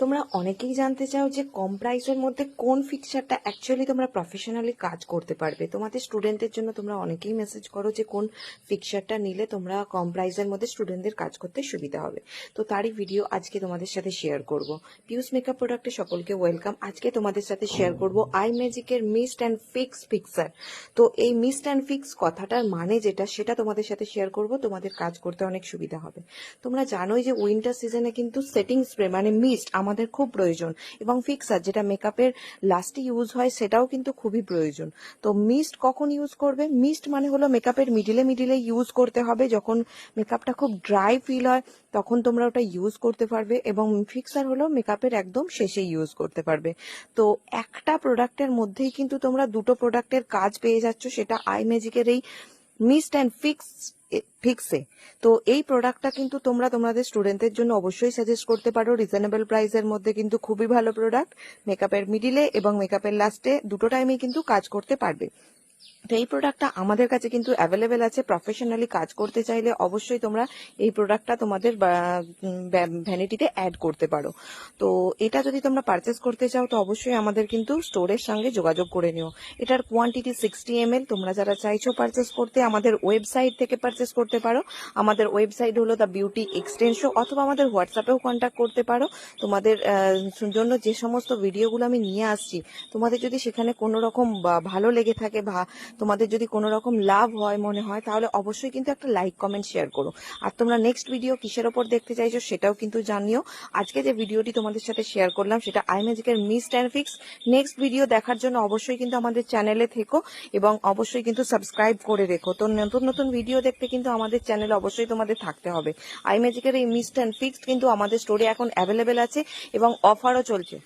তোমরা অনেকেই জানতে চাও যে কম প্রাইসের মধ্যে কোন ফিক্সারটা অ্যাকচুয়ালি তোমরা প্রফেশনালি কাজ করতে পারবে। তোমাদের স্টুডেন্টদের জন্য তোমরা অনেকেই মেসেজ করো যে কোন ফিক্সারটা নিলে তোমরা কম প্রাইসের মধ্যে স্টুডেন্টদের কাজ করতে সুবিধা হবে। তো তারই ভিডিও আজকে তোমাদের সাথে শেয়ার করব। পিউস মেকআপ প্রোডাক্টে সকলকে ওয়েলকাম আজকে তোমাদের সাথে শেয়ার করব আই ম্যাজিকের মিস্ট অ্যান্ড ফিক্স ফিক্সার তো এই মিস্ট অ্যান্ড ফিক্স কথাটার মানে যেটা, সেটা তোমাদের সাথে শেয়ার করব। তোমাদের কাজ করতে অনেক সুবিধা হবে। তোমরা জানোই যে উইন্টার সিজনে কিন্তু সেটিং স্প্রে মানে মিস্ট আমাদের খুব প্রয়োজন। এবং ফিক্সার যেটা মেকআপের লাস্টে ইউজ হয়, সেটাও কিন্তু খুবই প্রয়োজন। তো মিস্ট কখন ইউজ করবে? মিস্ট মানে হলো মেকআপের মিডিলে মিডিলে ইউজ করতে হবে। যখন মেকআপটা খুব ড্রাই ফিল হয়, তখন তোমরা ওটা ইউজ করতে পারবে। এবং ফিক্সার হলো মেকআপের একদম শেষে ইউজ করতে পারবে। তো একটা প্রোডাক্টের মধ্যেই কিন্তু তোমরা দুটো প্রোডাক্টের কাজ পেয়ে যাচ্ছ, সেটা আই ম্যাজিকের এই মিস্ট অ্যান্ড ফিক্স ফিক্সে তো এই প্রোডাক্টটা কিন্তু তোমরা তোমাদের স্টুডেন্টদের জন্য অবশ্যই সাজেস্ট করতে পারো। রিজনেবল প্রাইসের মধ্যে কিন্তু খুবই ভালো প্রোডাক্ট মেকআপের মিডিলে এবং মেকআপের লাস্টে দুটো টাইমে কিন্তু কাজ করতে পারবে। তো এই প্রোডাক্টটা আমাদের কাছে কিন্তু অ্যাভেলেবেল আছে। প্রফেশনালি কাজ করতে চাইলে অবশ্যই তোমরা এই প্রোডাক্টটা তোমাদের ভ্যানিটিতে অ্যাড করতে পারো। তো এটা যদি তোমরা পারচেস করতে চাও, তো অবশ্যই আমাদের কিন্তু স্টোরের সঙ্গে যোগাযোগ করে নিও। এটার কোয়ান্টিটি সিক্সটি এম তোমরা যারা চাইছো পারচেস করতে, আমাদের ওয়েবসাইট থেকে পারচেস করতে পারো। আমাদের ওয়েবসাইট হলো দ্য বিউটি এক্সটেনশো অথবা আমাদের হোয়াটসঅ্যাপেও কন্ট্যাক্ট করতে পারো। তোমাদের জন্য যে সমস্ত ভিডিওগুলো আমি নিয়ে আসছি, তোমাদের যদি সেখানে কোনো রকম ভালো লেগে থাকে তোমাদের যদি কোনো রকম লাভ হয় মনে হয়, তাহলে অবশ্যই কিন্তু একটা লাইক কমেন্ট শেয়ার করো। আর তোমরা নেক্সট ভিডিও কিসের ওপর দেখতে চাইছো সেটাও কিন্তু জানিও। আজকে যে ভিডিওটি তোমাদের সাথে শেয়ার করলাম, সেটা আই ম্যাজিকের miss and fix next video দেখার জন্য অবশ্যই কিন্তু আমাদের চ্যানেলে থেকো এবং অবশ্যই কিন্তু সাবস্ক্রাইব করে রেখো। তো নতুন নতুন ভিডিও দেখতে কিন্তু আমাদের চ্যানেলে অবশ্যই তোমাদের থাকতে হবে। আই ম্যাজিকের এই মিস্ট অ্যান্ড ফিক্সড কিন্তু আমাদের স্টোরে এখন অ্যাভেলেবেল আছে এবং অফারও চলছে।